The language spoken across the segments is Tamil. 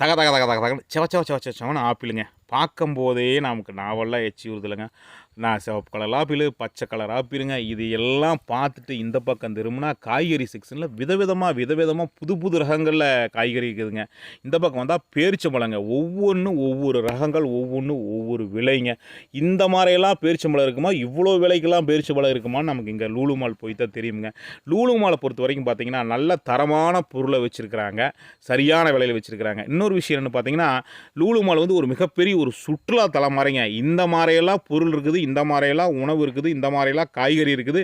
தக தக தக தக தகன்னு செவ செவ செவ செவ செவன்னு ஆப்பிளுங்க. பார்க்கும்போதே நமக்கு நாவெல்லாம் எச்சி வருதுலங்க நான் சிவப்பு கலர் ஆப்பிள் பச்சை கலர் ஆப்பிளுங்க இது எல்லாம் பார்த்துட்டு இந்த பக்கம் திரும்பினா காய்கறி செக்ஷனில் விதவிதமாக விதவிதமாக புது புது ரகங்களில் காய்கறி இருக்குதுங்க. இந்த பக்கம் வந்தால் பேரிச்சம்பழங்க ஒவ்வொன்றும் ஒவ்வொரு ரகங்கள் ஒவ்வொன்றும் ஒவ்வொரு விலைங்க. இந்த மாதிரியெல்லாம் பேரிச்சம்பழம் இருக்குமா? இவ்வளோ விலைக்கெல்லாம் பேரிச்சம்பழம் இருக்குமான்னு நமக்கு இங்கே லூலு மால் போய் தான் தெரியுங்க லூலு மாலை பொறுத்த வரைக்கும் பார்த்தீங்கன்னா நல்ல தரமான பொருளை வச்சுருக்கிறாங்க. சரியான விலையில் வச்சுருக்கிறாங்க. இன்னொரு விஷயம் என்ன பார்த்தீங்கன்னா லூலு மால் வந்து ஒரு மிகப்பெரிய ஒரு சுற்றுலா தலம் மாதிரிங்க. இந்த மாதிரியெல்லாம் பொருள் இருக்குது இந்த மாதிரியெல்லாம் உணவு இருக்குது இந்த மாதிரியெல்லாம் காய்கறி இருக்குது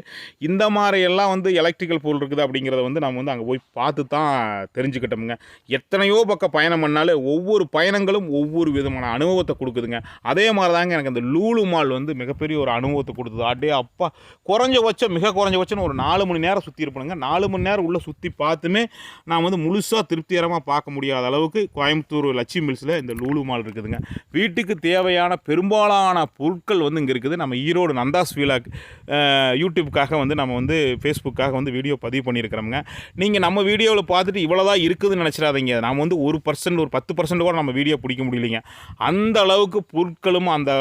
இந்த மாதிரியெல்லாம் வந்து எலக்ட்ரிக்கல் பொருள் இருக்குது அப்படிங்கிறத வந்து நம்ம வந்து அங்கே போய் பார்த்து தான் தெரிஞ்சுக்கிட்டோமுங்க. எத்தனையோ பக்கம் பயணம் பண்ணாலும் ஒவ்வொரு பயணங்களும் ஒவ்வொரு விதமான அனுபவத்தை கொடுக்குதுங்க. அதே மாதிரி தாங்க எனக்கு அந்த லூலு மால் வந்து மிகப்பெரிய ஒரு அனுபவத்தை கொடுத்தது. அப்படியே அப்பா குறைஞ்சபட்சம் மிக குறைஞ்சபட்சம் ஒரு நாலு மணி நேரம் சுற்றி இருப்பணுங்க நாலு மணி நேரம் உள்ளே சுற்றி பார்த்துமே நான் வந்து முழுசாக திருப்திகரமாக பார்க்க முடியாத அளவுக்கு கோயம்புத்தூர் லட்சுமி மில்ஸில் இந்த லூலு மால் இருக்குதுங்க. வீட்டுக்கு தேவையான பெரும்பாலான பொருட்கள் வந்து இங்கே இருக்குது. நம்ம ஈரோடு நந்தாஸ் வீலாக் யூடியூப்காக வந்து நம்ம வந்து ஃபேஸ்புக்காக வந்து வீடியோ பதிவு பண்ணியிருக்கிறோமுங்க. நீங்கள் நம்ம வீடியோவில் பார்த்துட்டு இவ்வளோதான் இருக்குதுன்னு நினச்சிடாதீங்க. நாம் வந்து ஒரு பர்சன்ட் ஒரு பத்து பர்சன்ட் கூட நம்ம வீடியோ பிடிக்க முடியலைங்க. அந்த அளவுக்கு பொருட்களும் அந்த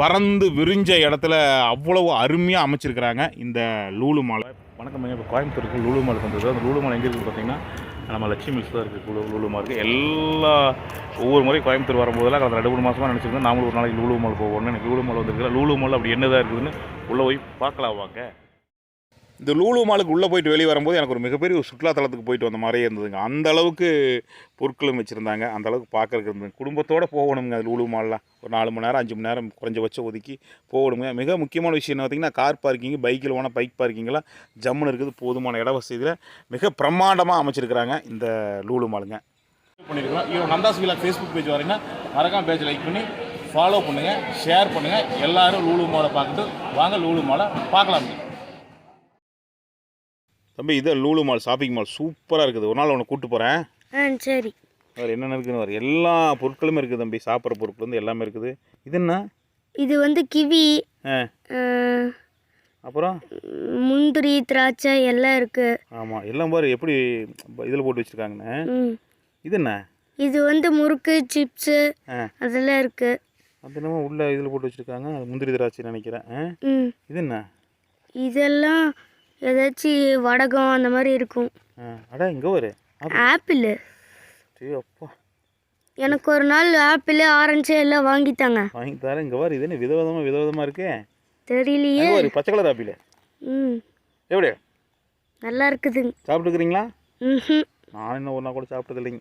பறந்து விரிஞ்ச இடத்துல அவ்வளவு அருமையாக அமைச்சிருக்கிறாங்க. இந்த லூலு மாலை. வணக்கம் இப்போ கோயம்புத்தூருக்கு லூலு மாலை வந்தது அந்த லூலு மாலை எங்கே இருக்குது பார்த்தீங்கன்னா நம்ம லட்சுமி மில்ஸ் தான் இருக்குது லூலு லூலு இருக்குது எல்லா ஒவ்வொரு முறையும் கோயம்புத்தூர் வரும்போதெல்லாம் கடந்த ரெண்டு மூணு மாதமாக நினச்சிருந்தேன். நாமளும் ஒரு நாளைக்கு லூலு மால் போவோம்னு எனக்கு லூலு மால் வந்திருக்கு லூலு மால் அப்படி என்னதான் இருக்குதுன்னு உள்ளே போய் பார்க்கலாம் வாங்க இந்த லூலு மாலுக்கு உள்ளே போயிட்டு வெளியே வரும்போது எனக்கு ஒரு மிகப்பெரிய ஒரு சுற்றுலாத்தலத்துக்கு போயிட்டு வந்த மாதிரியே இருந்ததுங்க. அந்த அளவுக்கு பொருட்களும் வச்சுருந்தாங்க. அந்த அளவுக்கு பார்க்கறதுக்கு இருந்தது. குடும்பத்தோடு போகணுங்க அது லூலு மால்லாம் ஒரு நாலு மணி நேரம் அஞ்சு மணி நேரம் குறைஞ்சபட்சம் ஒதுக்கி போகணுங்க மிக முக்கியமான விஷயம் என்ன பார்த்தீங்கன்னா கார் பார்க்கிங் பைக்கில் போனால் பைக் பார்க்கிங்கெல்லாம் ஜம்முன்னு இருக்குது. போதுமான இட வசதியில் மிக பிரம்மாண்டமாக அமைச்சிருக்கிறாங்க இந்த லூலு மாலுங்க. பண்ணியிருக்கிறோம் இவங்க நந்தாஸ் வீலா ஃபேஸ்புக் பேஜ் வரீங்கன்னா மறக்காம பேஜ் லைக் பண்ணி ஃபாலோ பண்ணுங்கள் ஷேர் பண்ணுங்கள் எல்லாரும் லூலு மாலை பார்த்துட்டு வாங்க லூலு மாலை பார்க்கலாம் தம்பி இது லூலு மால் ஷாப்பிங் மால் சூப்பராக இருக்குது. ஒரு நாள் உன்னை கூப்பிட்டு போகிறேன் ஆ சரி. வேறு என்னென்ன இருக்குன்னு வர. எல்லா பொருட்களுமே இருக்குது தம்பி. சாப்பிட்ற பொருட்கள் வந்து எல்லாமே இருக்குது. இது என்ன? இது வந்து கிவி அப்புறம்? முந்திரி திராட்சை எல்லாம் இருக்கு. ஆமாம் எல்லாம் பாரு எப்படி இதில் போட்டு வச்சுருக்காங்கண்ணே இது என்ன? இது வந்து முறுக்கு சிப்ஸு அதெல்லாம் இருக்கு. அது என்னமோ உள்ள இதில் போட்டு வச்சுருக்காங்க. முந்திரி திராட்சை நினைக்கிறேன். இது என்ன? இதெல்லாம் ஏதாச்சும் வடகம் அந்த மாதிரி இருக்கும். அடா இங்கே வரு ஆப்பிள். அப்பா. எனக்கு ஒரு நாள் ஆப்பிள் ஆரஞ்சு எல்லாம் வாங்கித்தாங்க வாங்கி தரேன். இங்கே வரு இது விதவிதமாக விதவிதமாக இருக்கே. தெரியலையே. வரு பச்சை கலர் ஆப்பிள். ம். எப்படி? நல்லா இருக்குதுங்க சாப்பிட்டுக்கிறீங்களா ம் நான் இன்னும் ஒரு நாள் கூட சாப்பிட்டது இல்லைங்க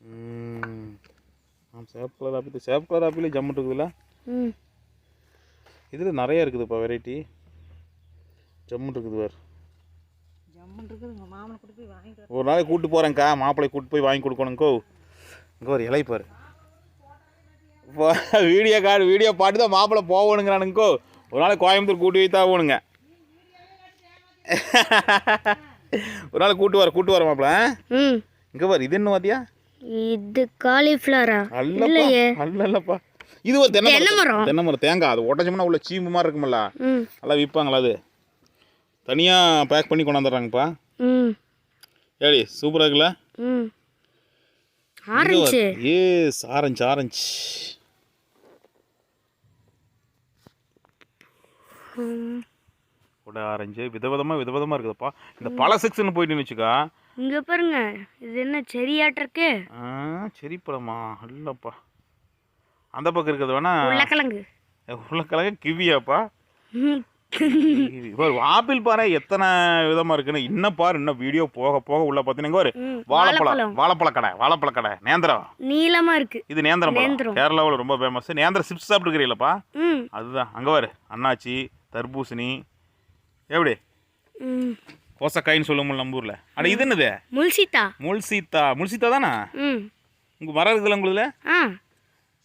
ம் shape colour apple. Shape colour apple ஜம்முட்டு இருக்குதுல்ல? ம். இதில் நிறைய இருக்குதுப்பா வெரைட்டி ஜம்முட்டு இருக்குது வேறு ஒரு நாளைக்கு கூப்பிட்டு போகிறேங்க்கா மாப்பிள்ளை கூப்பிட்டு போய் வாங்கி கொடுக்கணுங்கோ இங்கே ஒரு இலை பாரு. வீடியோ கார்டு வீடியோ பாட்டு தான் மாப்பிள்ளை போகணுங்கிறானுங்கோ ஒரு நாளைக்கு கோயம்புத்தூர் கூட்டி வைத்தா போகணுங்க. ஒரு நாள் கூட்டு வர கூட்டு வர மாப்பிள்ள ம். இங்கே பாரு இது என்ன பாத்தியா இது காலிஃப்ளவரா? அல்லப்பா இல்லையே. அல்லப்பா இது ஒரு தென்னை தென்னை மரம். தென்னை மரம் தேங்காய் அது உடச்சோம்னா உள்ள சீம்பு மாதிரி இருக்குமில்ல? ம். நல்லா விற்பாங்களா அது? தனியாக பேக் பண்ணி கொண்டாந்துடுறாங்கப்பா. ம். ஏடி சூப்பராக இருக்குல்ல? ம். ஆரஞ்சு. ஏஸ் ஆரஞ்சு ஆரஞ்சு. கூட ஆரஞ்சு விதவிதமாக விதவிதமாக இருக்குதுப்பா. இந்த பல செக்ஷன் போயிட்டுன்னு வச்சுக்கா. இங்க பாருங்க இது என்ன செரியாட்டிருக்கு ஆ சரி பழமா இல்லைப்பா. அந்த பக்கம் இருக்கிறது வேணா உருளைக்கிழங்கு. உருளைக்கிழங்கு கிவியாப்பா. ஆப்பிள் பாரு எத்தனை விதமாக இருக்குன்னு இன்னும் பாரு இன்னும் வீடியோ போக போக உள்ள பார்த்தீங்கன்னா ஒரு வாழைப்பழம் வாழைப்பழ கடை வாழைப்பழ கடை. நேந்திரம். நீளமா இருக்கு. இது நேந்திரம் பழம். கேரளாவில் ரொம்ப ஃபேமஸ் நேந்திரம் சிப்ஸ் சாப்பிட்டுக்கிறீங்களப்பா அதுதான். அங்கே பாரு அண்ணாச்சி தர்பூசணி. எப்படி? கோசக்காயின்னு சொல்லுவோம் நம்ம ஊரில். அட இது என்னது? முல்சிதா முல்சீத்தா. முல்சீத்தா தானே? ம். உங்கள் மரம் இருக்குல்ல உங்களுதுல?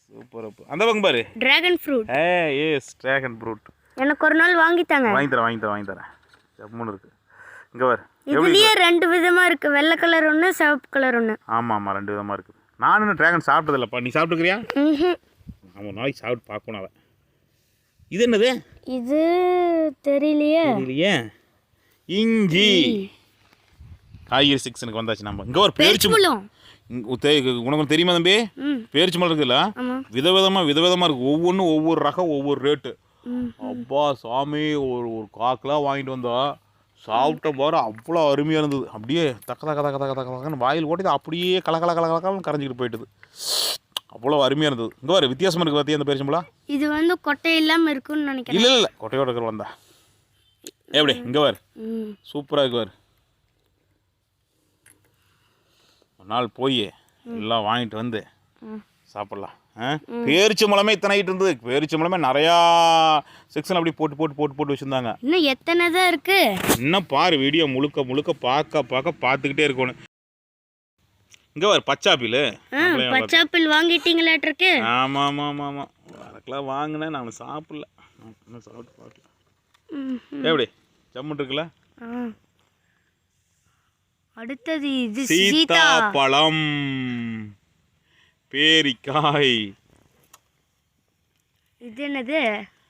சூப்பர் அந்த பக்கம் பாரு. டிராகன் ஃப்ரூட் ஏ ஏஸ் ட்ராகன் ஃப்ரூட் எனக்கு ஒரு நாள் வாங்கித்தாங்க வாங்கி தரேன் வாங்கி தரேன் வாங்கி தரேன். ஜம்முன்னு இருக்கு. இங்கே எப்படி இதுலயே ரெண்டு விதமா இருக்கு. வெள்ளை கலர் ஒன்று சிவப்பு கலர் ஒன்று ஆமாம் ஆமாம் ரெண்டு விதமாக இருக்குது நானும் இன்னும் ட்ராகன் சாப்பிட்டதில்லப்பா. நீ சாப்பிட்டுக்கிறியா. ஆமாம் நாளைக்கு சாப்பிட்டு பார்க்கணும் அவன். இது என்னது? இது தெரியலையே. தெரியலையே. இஞ்சி. காய்கறி செக்ஷனுக்கு வந்தாச்சு நம்ம. இங்கே ஒரு பேரிச்சு பெருச்சுபழம் உனக்கு தெரியுமா தம்பி? ம். பேரிச்சி மரம் இருக்குல்ல விதவிதமாக விதவிதமாக இருக்குது ஒவ்வொன்றும் ஒவ்வொரு ரகம் ஒவ்வொரு ரேட்டு அப்பா சாமி ஒரு ஒரு காக்கெலாம் வாங்கிட்டு வந்தா சாப்பிட்ட பாரு அவ்வளோ அருமையாக இருந்தது. அப்படியே தக்க தக்க தக்க தக்க தக்க தக்கன்னு வாயில் ஓட்டி அப்படியே கல கல கல கலக்கலன்னு கரைஞ்சிக்கிட்டு போயிட்டுது. அவ்வளோ அருமையாக இருந்தது. இங்கே பாரு வித்தியாசமாக இருக்குது பார்த்தியா அந்த பேரிச்சம்பளம் இது வந்து கொட்டை இல்லாமல் இருக்குன்னு நினைக்கிறேன். இல்லை இல்லை கொட்டையோட இருக்கிற வந்தா எப்படி? இங்கே ம். சூப்பராக இருக்கு பாரு. ஒரு நாள் போய் எல்லாம் வாங்கிட்டு வந்து. சாப்பிட்லாம். பேரிச்ச மலமே இத்தனை இருந்தது. பேரிச்ச மலமே நிறையா செக்ஷன் அப்படி போட்டு போட்டு போட்டு போட்டு வச்சுருந்தாங்க. இன்னும் எத்தனை தான் இருக்கு? இன்னும் பாரு வீடியோ முழுக்க முழுக்க பார்க்க பார்க்க பார்த்துக்கிட்டே இருக்கணும். இங்கே பாரு பச்சாப்பில். ஆ பச்சாப்பிள் வாங்கிட்டீங்களாட்டிருக்கு. ஆமாம் ஆமாம் ஆமாம் ஆமாம் அதுக்கெல்லாம் வாங்கினேன் நான் சாப்பிடல. நான் இன்னும் சாப்பிட்டு பார்க்கல. எப்படி? ஜம்முன் இருக்குல்ல? அடுத்தது இது சீதா. சீதாப்பழம் பேரிக்காய். இது என்னது?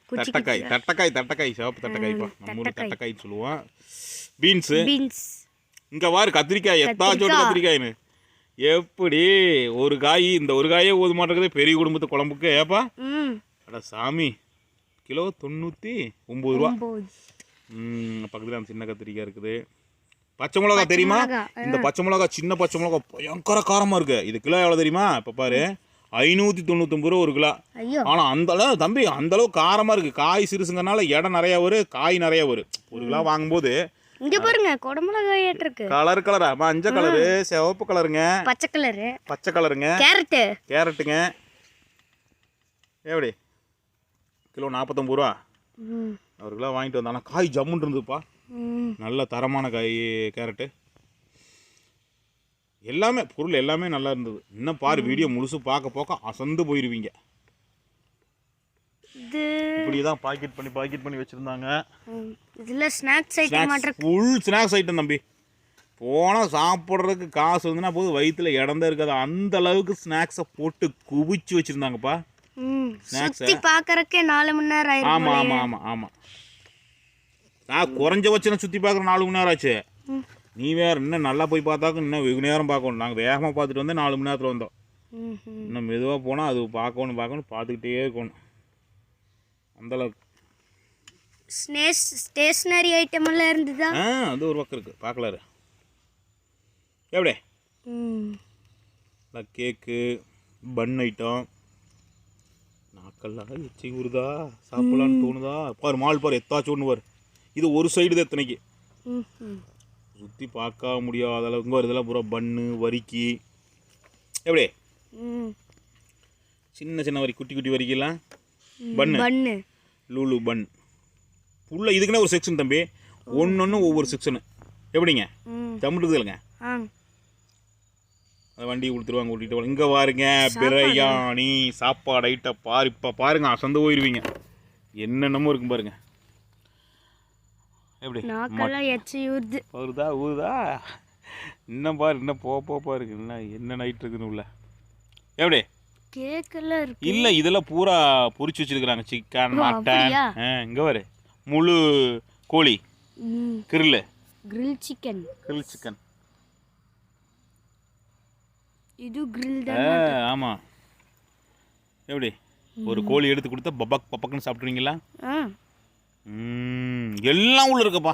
தட்டக்காய் தட்டக்காய் தட்டக்காய் சிவப்பு தட்டக்காய்ப்பா நம்ம ஊர் தட்டக்காய். சொல்லுவோம். பீன்ஸு. பீன்ஸ். இங்கே வாரு கத்திரிக்காய். எத்தாச்சோடு கத்திரிக்காய்னு எப்படி? ஒரு காய் இந்த ஒரு காயே போது மாட்டேங்குது பெரிய குடும்பத்து குழம்புக்கு. ஏப்பா? அட சாமி கிலோ தொண்ணூற்றி ஒம்பது ரூபா. பக்கத்துல அந்த சின்ன கத்திரிக்காய் இருக்குது. பச்சை மிளகா தெரியுமா? இந்த பச்சை மிளகா சின்ன பச்சை மிளகா பயங்கர காரமாக இருக்கு. இது கிலோ எவ்வளோ தெரியுமா? இப்போ பாரு ஐநூற்றி தொண்ணூத்தொம்பது ரூபா ஒரு கிலோ. ஆனால் அந்த அளவு தம்பி அந்த அளவு காரமாக இருக்குது காய் சிறுசுங்கனால இடம் நிறையா வரும் காய் நிறையா வரும். ஒரு கிலோ வாங்கும்போது இங்க பாருங்க குடமிளகாய் இருக்கு கலர் கலரா மஞ்சள் கலரு சிவப்பு கலருங்க பச்சை கலரு பச்சை கலருங்க கேரட்டு. கேரட்டுங்க. எப்படி? கிலோ நாற்பத்தொம்பது ரூபா. ஒரு கிலோ வாங்கிட்டு வந்தானா. காய் ஜம்முன் இருந்ததுப்பா. ம் நல்ல தரமான காய் கேரட்டு. எல்லாமே பொருள் எல்லாமே நல்லா இருந்தது. இன்னும் பாரு வீடியோ முழுசு பார்க்க பார்க்க அசந்து போயிருவீங்க. இது இப்படி தான் பாக்கெட் பண்ணி பாக்கெட் பண்ணி வச்சுருந்தாங்க. இதுல snacks item snacks full snacks item தம்பி. போனால் சாப்பிட்றதுக்கு காசு வந்துன்னா போது வயிற்றுல இடம் தான் இருக்காது. அந்த அளவுக்கு ஸ்நாக்ஸை போட்டு குவிச்சு வச்சுருந்தாங்கப்பா. சுத்தி பார்க்கறக்கே நாலு மணி நேரம் ஆமாம் ஆமாம் ஆமாம் ஆமாம் நான் குறைஞ்சபட்சம் சுற்றி பார்க்குற நாலு மணி நேரம் ஆச்சு. நீ வேற இன்னும் நல்லா போய் பார்த்தாக்க இன்னும் வெகு நேரம் பார்க்கணும். நாங்கள் வேகமாக பார்த்துட்டு வந்து நாலு மணி நேரத்தில் வந்தோம். இன்னும் மெதுவாக போனால் அது பார்க்கணும் பார்க்கணும் பார்த்துக்கிட்டே இருக்கணும். அந்தளவுக்கு ஸ்னேஸ் ஸ்டேஷ்னரி ஐட்டம் எல்லாம் இருந்ததா? ஆ அது ஒரு பக்கம் இருக்குது பார்க்கலாரு. எப்படி? கேக்கு பன் ஐட்டம் நாக்கெல்லாம் எச்சி ஊறுதா? சாப்பிடலான்னு தோணுதா? பாரு மால் பாரு எத்தாச்சும் ஒன்று பாரு. இது ஒரு சைடு தான் ம் சுற்றி பார்க்க முடியாத அளவுக்கு இதெல்லாம் பூரா பன்னு வரிக்கி. எப்படி? சின்ன சின்ன வரி குட்டி குட்டி வரிக்கெல்லாம் பன்னு பண்ணு. லூலு பன் உள்ள இதுக்குன்னே ஒரு செக்ஷன் தம்பி. ஒன்று ஒவ்வொரு செக்ஷனு எப்படிங்க? ம். தமிழ் இல்லைங்க அந்த வண்டியை கொடுத்துருவாங்க கூட்டிகிட்டு இங்கே பாருங்க பிரியாணி சாப்பாடு ஐட்ட பாரு. இப்போ பாருங்க அசந்து போயிடுவீங்க என்னென்னமோ இருக்கும் பாருங்க. எப்படி? நாக்கெல்லாம் எச்சி ஊறுது. வருதா ஊறுதா? இன்னும் பாரு இன்னும் போ போ பாருங்க இன்னும் என்ன நைட் இருக்குன்னு உள்ள. எப்படி? கேக்கெல்லாம் இருக்கு. இல்லை இதெல்லாம் பூரா பொரிச்சு வச்சிருக்கிறாங்க. Chicken mutton? இங்கே பாரு. முழு கோழி. ம். Grill grill chicken grill chicken இது கிரில் தான்? ஆமாம் எப்படி? ஒரு கோழி எடுத்து கொடுத்தா பபக் ஆ. ம், எல்லாம் உள்ள இருக்குப்பா.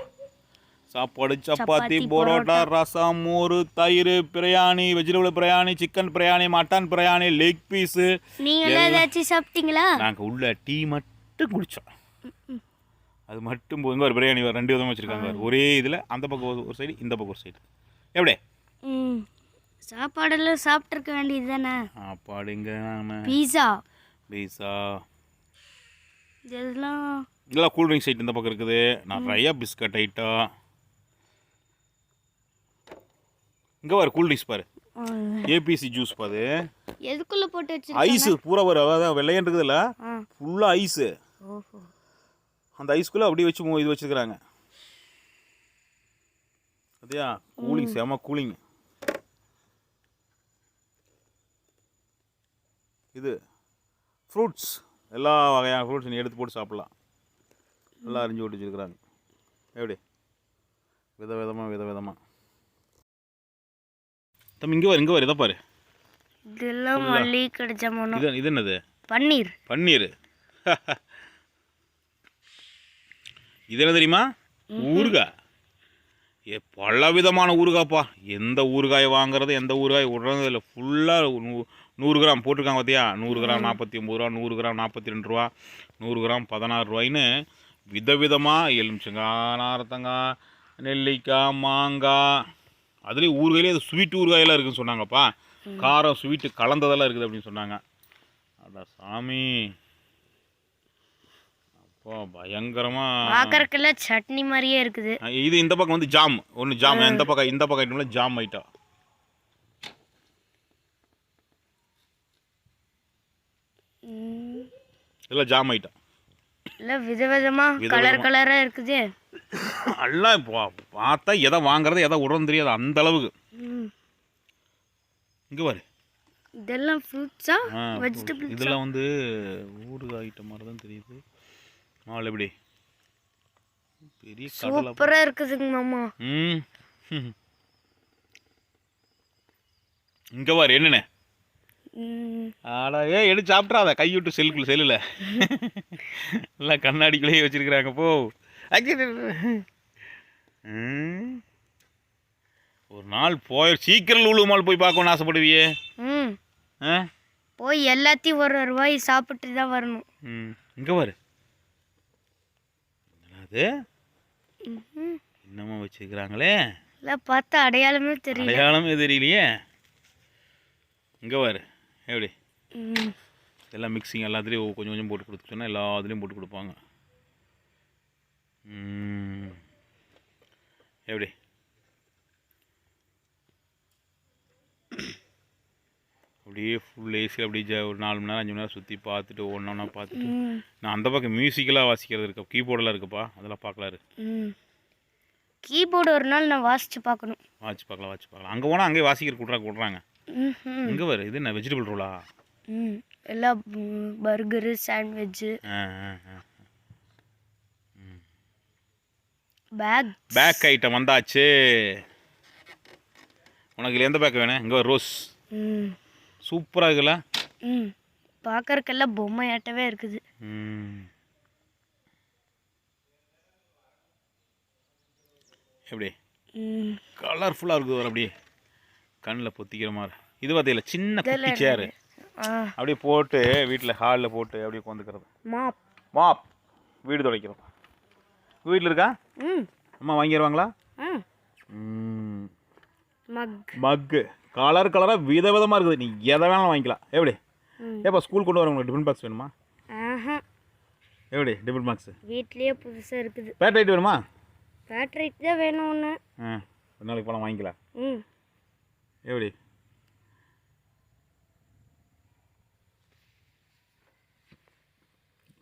சாப்பாடு சப்பாத்தி பரோட்டா ரசம் மோர் தயிர் biryani vegetable biryani chicken biryani mutton biryani leg piece நீங்க ஏதாச்சும் சாப்பிட்டீங்களா? நாங்கள் உள்ள டீ மட்டும் குடித்தோம் அது மட்டும் போதுங்க ஒரு பிரியாணி ஒரு ரெண்டு விதமாக வச்சுருக்காங்க ஒரே இதில் அந்த பக்கம் ஒரு- சைடு இந்த பக்கம் ஒரு சைடு எப்படி? சாப்பாடெல்லாம் சாப்பிட்ருக்க வேண்டியது தானே? சாப்பாடுங்க பீஸா? பீஸா. இதெல்லாம் இதெல்லாம் கூல்ட்ரிங்க்ஸ் ஐட்டம் இந்த பக்கம் இருக்குது. நிறையா பிஸ்கட் ஐட்டம் இங்கே பாரு கூல்ட்ரிங்க்ஸ் பாரு. ஆ, ஏபிசி ஜூஸ் பாரு. எதுக்குள்ள போட்டு வச்சிருக்க ஐஸு பூரா வரும் அதான் வெள்ளையன் இருக்குதுல்ல ஃபுல்லாக ஐஸு அந்த ஐஸ்குள்ளே அப்படியே வச்சு இது வச்சுருக்குறாங்க. அதயா கூலிங் செம கூலிங் இது ஃப்ரூட்ஸ் எல்லா வகையான ஃப்ரூட்ஸ் நீ எடுத்து போட்டு சாப்பிட்லாம். எல்லாம் அரிஞ்சு போட்டு வச்சுருக்குறாங்க எப்படி? வித விதமாக வித விதமாக தம்பி இங்கே வரு இங்கே வரு இதை பாரு. இதெல்லாம் மல்லி கிடைச்ச இது இது என்னது? பன்னீர். பன்னீர். இது என்ன தெரியுமா? ஊறுகாய். ஏ பல விதமான ஊறுகாய்ப்பா. எந்த ஊறுகாய் வாங்குறது எந்த ஊறுகாய் விடுறது இல்லை. ஃபுல்லாக நூறு கிராம் போட்டிருக்காங்க பார்த்தியா நூறு கிராம் நாற்பத்தி ஒம்பது ரூபா நூறு கிராம் நாற்பத்தி ரெண்டு ரூபா நூறு கிராம் பதினாறு ரூபாய்ன்னு விதவிதமாக எலுமிச்சங்காய் நாரத்தங்காய் நெல்லிக்காய் மாங்காய். அதுலேயும் ஊறுகாயிலே அது ஸ்வீட் ஊறுகாயெல்லாம் இருக்குன்னு சொன்னாங்கப்பா. காரம் ஸ்வீட்டு கலந்ததெல்லாம் இருக்குது அப்படின்னு சொன்னாங்க. அட சாமி. அப்பா பயங்கரமாக பார்க்கறக்கெல்லாம் சட்னி மாதிரியே இருக்குது. இது இந்த பக்கம் வந்து ஜாம். ஒன்று ஜாம். இந்த பக்கம் இந்த பக்கம் ஐட்டம்ல ஜாம் ஐட்டம். இதெல்லாம் ஜாம் ஐட்டம் எல்லாம் விதவிதமா. கலர் கலரா இருக்குது. எல்லாம் இப்போ பார்த்தா எதை வாங்குறது எதை விடுறது தெரியாது அந்த அளவுக்கு. இங்கே பாரு. இதெல்லாம் ஃப்ரூட்ஸா ஆ, வெஜிடபிள் இதெல்லாம் வந்து ஊறுகாய் ஐட்டம் மாதிரி தான் தெரியுது. மால் எப்படி? பெரிய சூப்பரா இருக்குதுங்க மாமா. ம். இங்கே பாரு என்னண்ணே ஆடா ஏ எடுத்து சாப்பிட்றாத. கைவிட்டு செல்லுக்குள்ள செல்லுல. எல்லாம் கண்ணாடிக்குள்ளேயே வச்சிருக்கிறாங்க போ. ஒரு நாள் போய் சீக்கிரம் லூலு மால் போய் பார்க்கணும்னு ஆசைப்படுவியே. போய் எல்லாத்தையும் ஒரு ஒரு ரூபாய் சாப்பிட்டு தான் வரணும். ம். இங்கே பாரு. அது. என்னமோ வச்சிருக்கிறாங்களே. எல்லாம் பார்த்தா அடையாளமே தெரியல. அடையாளமே தெரியலையே. இங்கே பாரு. எப்படி? எல்லாம் மிக்சிங் எல்லாத்துலேயும் கொஞ்சம் கொஞ்சம் போட்டு கொடுத்து சொன்னால் எல்லாத்துலேயும் போட்டு கொடுப்பாங்க. எப்படி? அப்படியே ஃபுல் ஏசி அப்படியே ஜ- ஒரு நாலு மணி நேரம் அஞ்சு மணி நேரம் சுற்றி பார்த்துட்டு ஒன்று ஒன்றா பார்த்துட்டு நான் அந்த பக்கம் மியூசிக்கலாக வாசிக்கிறது இருக்கு? கீபோர்டெல்லாம் இருக்குப்பா. அதெல்லாம். ம். கீபோர்டு ஒரு நாள் நான் வாசிச்சு பார்க்கணும். வாட்ச் பார்க்கலாம் வாட்ச் பார்க்கலாம். அங்கே போனால் அங்கேயே வாசிக்கிற கொடுறாங்க கொடுறாங்க ம்ஹும். இங்கே வரு இது என்ன வெஜிடபிள் ரோலா ம் எல்லாம் burger sandwich bake bake item வந்தாச்சு. உனக்கு இதுல எந்த பேக் வேணும்? இங்கே ரோஸ் ம். சூப்பராக இருக்குல்ல? ம் பார்க்கறக்கெல்லாம் பொம்மையாட்டவே இருக்குது. ம். எப்படி? கலர்ஃபுல்லாக இருக்குது வர அப்படியே. கண்ணில் பொத்திக்கிற மாதிரி. இது பார்த்தீங்களா சின்ன குட்டி சேரு அப்படியே போட்டு வீட்டில் ஹாலில் போட்டு அப்படியே உட்காந்துக்கிறது மாப். மாப். வீடு துடைக்கிறோம். வீட்டில் இருக்கா? ம். அம்மா வாங்கிடுவாங்களா மக்கு. கலர் கலராக விதவிதமாக இருக்குது. நீ எதை வேணாலும் வாங்கிக்கலாம். எப்படி. ஏப்பா ஸ்கூல் கொண்டு வரவங்களுக்கு டிஃபன் பாக்ஸ் வேணுமா? எப்படி? டிஃபன் பாக்ஸ் வீட்லேயே புதுசாக இருக்குது. பேட் ரைட் வேணுமா? பேட்ரிக் தான் வேணும் ஒன்று நாளைக்கு பணம் வாங்கிக்கலாம். ம். எப்படி?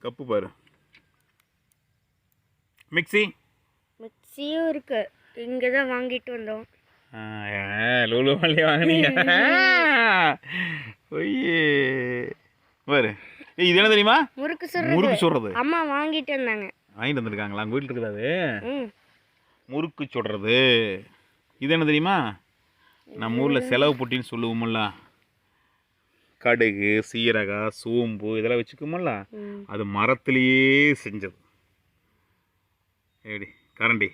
கப்பு பாரு. மிக்ஸி. மிக்சியும் இருக்கு. இங்கே தான் வாங்கிட்டு வந்தோம். லூலு மல்லி வாங்கினீங்க. ஒய்யே பாரு. இது என்ன தெரியுமா? முறுக்கு சுடுறது. முறுக்கு சுடுறது. அம்மா வாங்கிட்டு வந்தாங்க. வாங்கிட்டு வந்திருக்காங்களா? அங்கே வீட்டில் இருக்கிறது ம். முறுக்கு சுடுறது. இது என்ன தெரியுமா? நம்ம ஊரில் செலவு பொட்டின்னு சொல்லுவோம்ல. கடுகு சீரகம் சோம்பு இதெல்லாம் வச்சுக்கோமல்ல அது மரத்திலேயே செஞ்சது. எப்படி கரண்டி.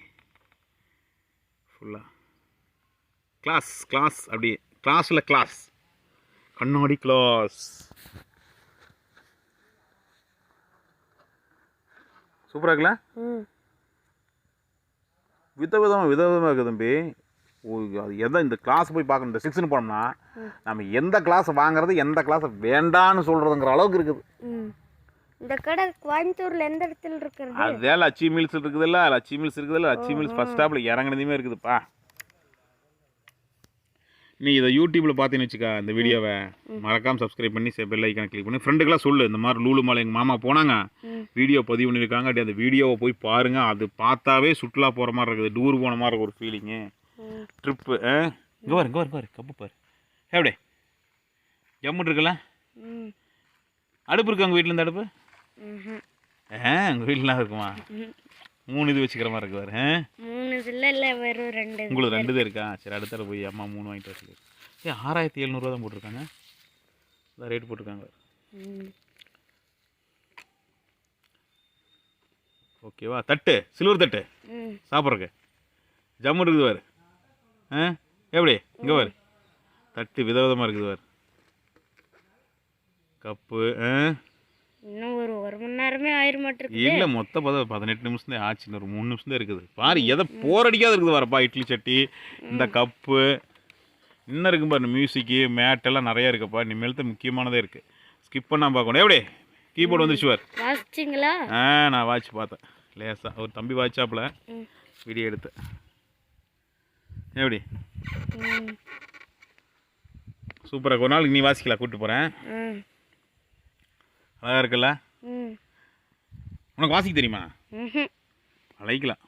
ஃபுல்லாக கிளாஸ் கிளாஸ் அப்படி கிளாஸில் கிளாஸ் கண்ணாடி கிளாஸ் சூப்பராக இருக்குல்ல? விதவிதமாக விதவிதமாக இருக்குது தம்பி. எதை இந்த கிளாஸ் போய் பார்க்கணும்? இந்த சிக்ஸ்னு போனோம்னா நம்ம எந்த கிளாஸ் வாங்குறது எந்த கிளாஸை வேண்டான்னு சொல்கிறதுங்கிற அளவுக்கு இருக்குது. இந்த கடை கோயம்புத்தூர்ல எந்த இடத்துல இருக்கிறது? அதே லட்சி மில்ஸ் இருக்குதுல்ல லட்சி மில்ஸ் இருக்குதுல்ல லட்சி மில்ஸ் ஃபஸ்ட் ஸ்டாப்பில் இறங்குனதுமே இருக்குதுப்பா. நீ இதை யூடியூப்பில் பார்த்தீங்கன்னு வச்சுக்கா இந்த வீடியோவை மறக்காம சப்ஸ்கிரைப் பண்ணி பெல் ஐக்கான கிளிக் பண்ணி ஃப்ரெண்டுக்கெல்லாம் சொல்லு இந்த மாதிரி லூலு மாலை எங்கள் மாமா போனாங்க. வீடியோ பதிவு பண்ணியிருக்காங்க அப்படியே அந்த வீடியோவை போய் பாருங்க அது பார்த்தாவே சுற்றுலா போகிற மாதிரி இருக்குது டூர் போன மாதிரி இருக்கு ஒரு ஃபீலிங்கு ட்ரிப்பு இங்கே பாரு இங்கே பாரு பாரு. கப்பு பாரு. எப்படி ஜம்முட்டு இருக்குல்ல? அடுப்பு இருக்கு உங்கள் வீட்டில் இந்த அடுப்பு. ஆ உங்கள் வீட்டிலாம் இருக்குமா. மூணு இது வச்சுக்கிற மாதிரி இருக்கு பாரு ஆ? மூணு இதில் இல்லை வெறும் ரெண்டு. உங்களுக்கு ரெண்டு தான் இருக்கா? சரி அடுத்த தடவை போய் அம்மா மூணு வாங்கிட்டு சொல்லி. ஏ ஆறாயிரத்தி எழுநூறுவா தான் போட்டிருக்காங்க. இதான் ரேட் போட்டிருக்காங்க ஓகேவா தட்டு சில்வர் தட்டு. சாப்பிட்றக்கு ஜம்மு இருக்குது பாரு. ஆ? எப்படி? இங்கே பாரு. தட்டு விதவிதமாக இருக்குது பாரு. கப்பு ஆ? இன்னும் ஒரு ஒரு மணி நேரமே ஆயிர மாட்டிருக்கு இல்லை மொத்தம் பார்த்தா பதினெட்டு நிமிஷம் தான் ஆச்சு ஒரு மூணு நிமிஷம் தான் இருக்குது. பாரு எதை போரடிக்காத இருக்குது வரப்பா இட்லி சட்டி இந்த கப்பு. இன்னும் இருக்கும் பாரு மியூசிக்கு மேட் எல்லாம் நிறையா இருக்குப்பா இனிமேல் தான் முக்கியமானதே இருக்குது ஸ்கிப் பண்ணாம பார்க்கணும். எப்படி? கீபோர்டு வந்துருச்சு பார். வாசிச்சிங்களா? ஆ நான் வாட்ச் பார்த்தேன். லேசா. ஒரு தம்பி வாட்சாப்பில் ம். வீடியோ எடுத்தேன் எப்படி? சூப்பராக ஒரு நாளைக்கு நீ வாசிக்கலாம் கூப்பிட்டு போகிறேன் அழகாக இருக்குல்ல? உனக்கு வாசிக்க தெரியுமா. அழைக்கலாம்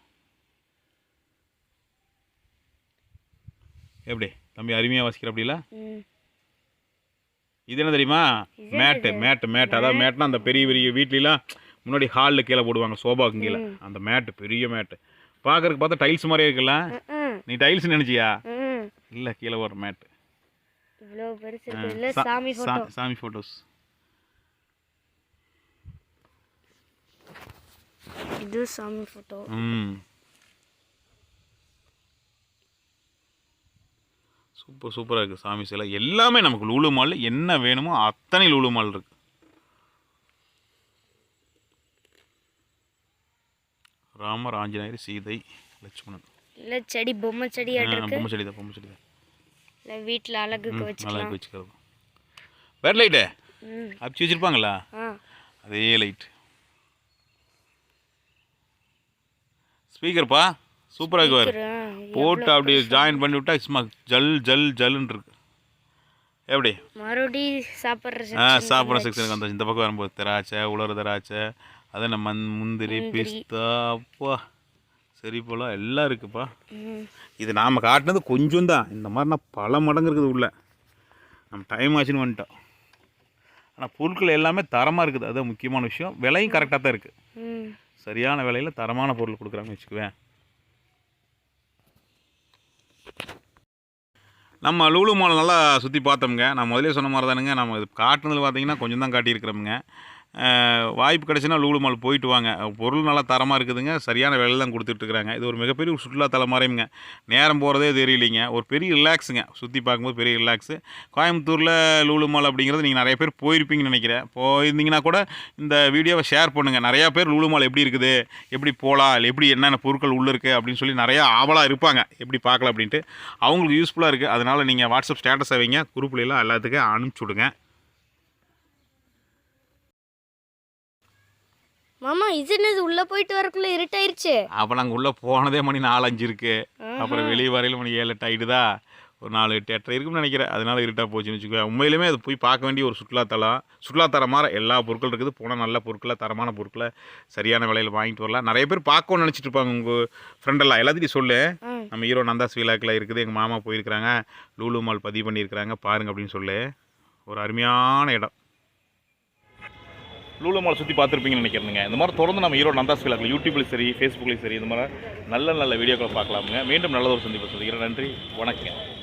எப்படி? தம்பி அருமையாக வாசிக்கிற அப்படில இது என்ன தெரியுமா? மேட்டு மேட்டு மேட் அதாவது மேட்னா அந்த பெரிய பெரிய வீட்லலாம் முன்னாடி ஹாலில் கீழே போடுவாங்க சோபாவுக்கு கீழே. அந்த மேட்டு பெரிய மேட்டு. பார்க்கறதுக்கு பார்த்தா டைல்ஸ் மாதிரியே இருக்குல்ல? நீ டைல்ஸ் நினச்சியா? இல்லை கீழே ஒரு மேட்டு. இவ்வளோ பெருசு இருக்கு இல்லை சாமி ஃபோட்டோ சாமி ஃபோட்டோஸ் இது சாமி ஃபோட்டோ ம். சூப்பர் சூப்பராக இருக்குது சாமி சிலை. எல்லாமே நமக்கு லூலு மாலில் என்ன வேணுமோ அத்தனை லூலு மால் இருக்கு. ராமர் ஆஞ்சநேயர் சீதை லட்சுமணன். இல்லை செடி பொம்மை செடி ஆ, இருக்கு. பொம்மை செடி தான் பொம்மை செடி தான். இல்லை வீட்டில் அழகுக்கு வச்சுக்கலாம். வச்சுக்கிறது வேறு லைட்டு ம். அப்பிச்சு வச்சுருப்பாங்களா? அதே லைட் ஸ்பீக்கர்ப்பா சூப்பராக இருக்கு பாரு. இருக்கிறேன். போட்டு அப்படி ஜாயின் பண்ணி விட்டா சும்மா ஜல் ஜல் ஜல்லுன்னு இருக்கு. எப்படி? மறுபடி சாப்பிட்ற ஆ சாப்பிட்ற செக்ஷனுக்கு வந்தாச்சு. இந்த பக்கம் வரும்போது திராட்சை உலர திராட்சை அது நம்ம மண் முந்திரி. பிஸ்தா அப்பா. சரி போல எல்லாம் இருக்குப்பா. இது நாம் காட்டினது கொஞ்சம் தான் இந்த மாதிரினா பல மடங்கு இருக்குது உள்ள. நம்ம டைம் ஆச்சுன்னு வந்துட்டோம். ஆனால் பொருட்கள் எல்லாமே தரமாக இருக்குது. அதுதான் முக்கியமான விஷயம். விலையும் கரெக்டாக தான் இருக்குது சரியான விலையில் தரமான பொருள் கொடுக்குறாங்கன்னு வச்சுக்குவேன். நம்ம லூலு மால் நல்லா சுற்றி பார்த்தோமுங்க. நான் முதலே சொன்ன மாதிரி தானுங்க நம்ம இது காட்டுனதில் பார்த்தீங்கன்னா கொஞ்சம் தான் காட்டியிருக்கிறோமுங்க. வாய்ப்பு கிடச்சுன்னா லூலு மால் போயிட்டு வாங்க. பொருள் நல்லா தரமாக இருக்குதுங்க. சரியான விலை தான் கொடுத்துட்ருக்குறாங்க. இது ஒரு மிகப்பெரிய ஒரு சுற்றுலாத்தலம் நேரம் போகிறதே தெரியலைங்க. ஒரு பெரிய ரிலாக்ஸுங்க. சுற்றி பார்க்கும்போது பெரிய ரிலாக்ஸு. கோயம்புத்தூரில் லூலு மால் அப்படிங்கிறது நீங்கள் நிறைய பேர் போயிருப்பீங்கன்னு நினைக்கிறேன். போயிருந்தீங்கன்னா கூட இந்த வீடியோவை ஷேர் பண்ணுங்கள் நிறையா பேர் லூலு மால் எப்படி இருக்குது? எப்படி போகலாம்? இல்லை எப்படி என்னென்ன பொருட்கள் உள்ளே இருக்குது அப்படின்னு சொல்லி நிறையா ஆவலாக இருப்பாங்க. எப்படி பார்க்கலாம் அப்படின்ட்டு. அவங்களுக்கு யூஸ்ஃபுல்லாக இருக்குது அதனால் நீங்கள் வாட்ஸ்அப் ஸ்டேட்டஸை வைங்க. குரூப்லாம் எல்லாத்துக்கும் அனுப்பிச்சி மாமா இது என்னது? உள்ள போயிட்டு வரக்குள்ள இருட்டாயிருச்சு. அப்போ நாங்கள் உள்ளே போனதே மணி நாலஞ்சு இருக்குது அப்புறம் வெளியே வரையில மணி ஏழு எட்டு ஆகிடுதா ஒரு நாலு எட்டு எட்டரை இருக்கும்னு நினைக்கிறேன். அதனால இருட்டாக போச்சுன்னு வச்சுக்கோங்க உண்மையிலுமே அது போய் பார்க்க வேண்டிய ஒரு சுற்றுலாத்தலம். சுற்றுலாத்தலமாக எல்லா பொருட்கள் இருக்குது. போனால் நல்ல பொருட்களை தரமான பொருட்களை சரியான விலையில் வாங்கிட்டு வரலாம். நிறைய பேர் பார்க்கணும்னு நினச்சிட்டு இருப்பாங்க உங்கள் ஃப்ரெண்டெல்லாம் எல்லாத்தையும் சொல்லு. நம்ம ஹீரோ நந்தாஸ் விழாக்கில் இருக்குது. எங்கள் மாமா போயிருக்கிறாங்க. லூலு மால் பதிவு பண்ணியிருக்கிறாங்க. பாருங்க அப்படின்னு சொல்லு. ஒரு அருமையான இடம். லூலு மாலை சுற்றி பார்த்துருப்பீங்கன்னு நினைக்கிறேங்க இந்த மாதிரி தொடர்ந்து நம்ம ஈரோடு நந்தாஸ் விழாக்கில் யூடியூப்லேயும் சரி ஃபேஸ்புக்லேயும் சரி இந்த மாதிரி நல்ல நல்ல வீடியோக்களை பார்க்கலாமுங்க. மீண்டும் நல்ல ஒரு சந்திப்பு சந்திக்கிறேன் நன்றி. வணக்கம்